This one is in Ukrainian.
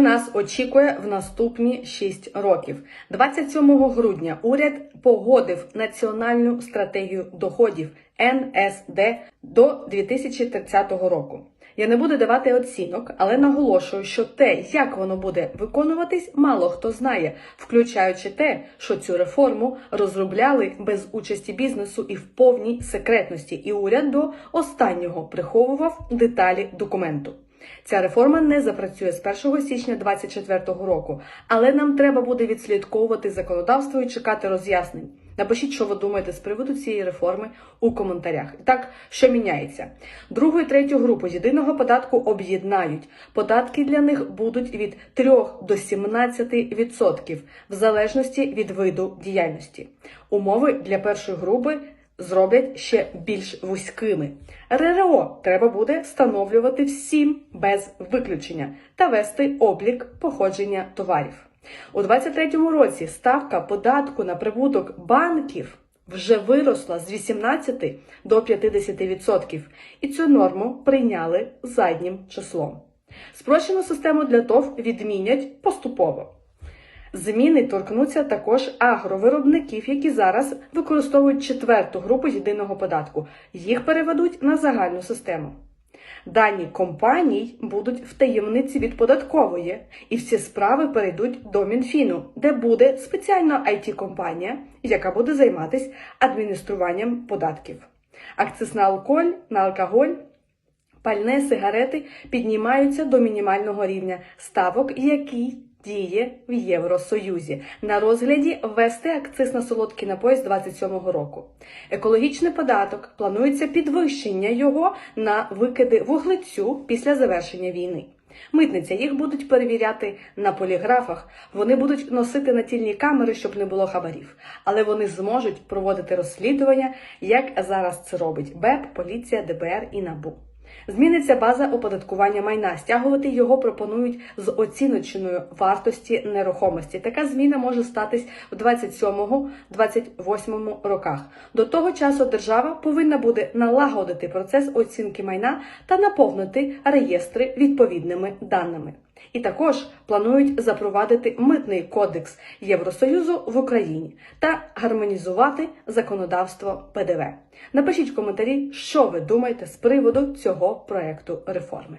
Нас очікує в наступні 6 років. 27 грудня уряд погодив національну стратегію доходів НСД до 2030 року. Я не буду давати оцінок, але наголошую, що те, як воно буде виконуватись, мало хто знає, включаючи те, що цю реформу розробляли без участі бізнесу і в повній секретності, і уряд до останнього приховував деталі документу. Ця реформа не запрацює з 1 січня 2024 року, але нам треба буде відслідковувати законодавство і чекати роз'яснень. Напишіть, що ви думаєте з приводу цієї реформи у коментарях. І так, що міняється? Другу і третю групу з єдиного податку об'єднають. Податки для них будуть від 3 до 17% в залежності від виду діяльності. Умови для першої групи зроблять ще більш вузькими. РРО треба буде встановлювати всім без виключення та вести облік походження товарів. У 2023 році ставка податку на прибуток банків вже виросла з 18 до 50%, і цю норму прийняли заднім числом. Спрощену систему для ТОВ відмінять поступово. Зміни торкнуться також агровиробників, які зараз використовують четверту групу єдиного податку. Їх переведуть на загальну систему. Дані компаній будуть в таємниці від податкової, і всі справи перейдуть до Мінфіну, де буде спеціальна it компанія яка буде займатися адмініструванням податків. Акциз на алкоголь, на алкоголь пальне сигарети піднімаються до мінімального рівня ставок, який діє в Євросоюзі. На розгляді ввести акциз на солодкі напої з 27-го року. Екологічний податок планується підвищення його на викиди вуглецю після завершення війни. Митниця їх будуть перевіряти на поліграфах. Вони будуть носити натільні камери, щоб не було хабарів. Але вони зможуть проводити розслідування, як зараз це робить БЕП, поліція, ДБР і НАБУ. Зміниться база оподаткування майна. Стягувати його пропонують з оціноченою вартості нерухомості. Така зміна може статись в 27-28 роках. До того часу держава повинна буде налагодити процес оцінки майна та наповнити реєстри відповідними даними. І також планують запровадити митний кодекс Євросоюзу в Україні та гармонізувати законодавство ПДВ. Напишіть в коментарі, що ви думаєте з приводу цього проекту реформи.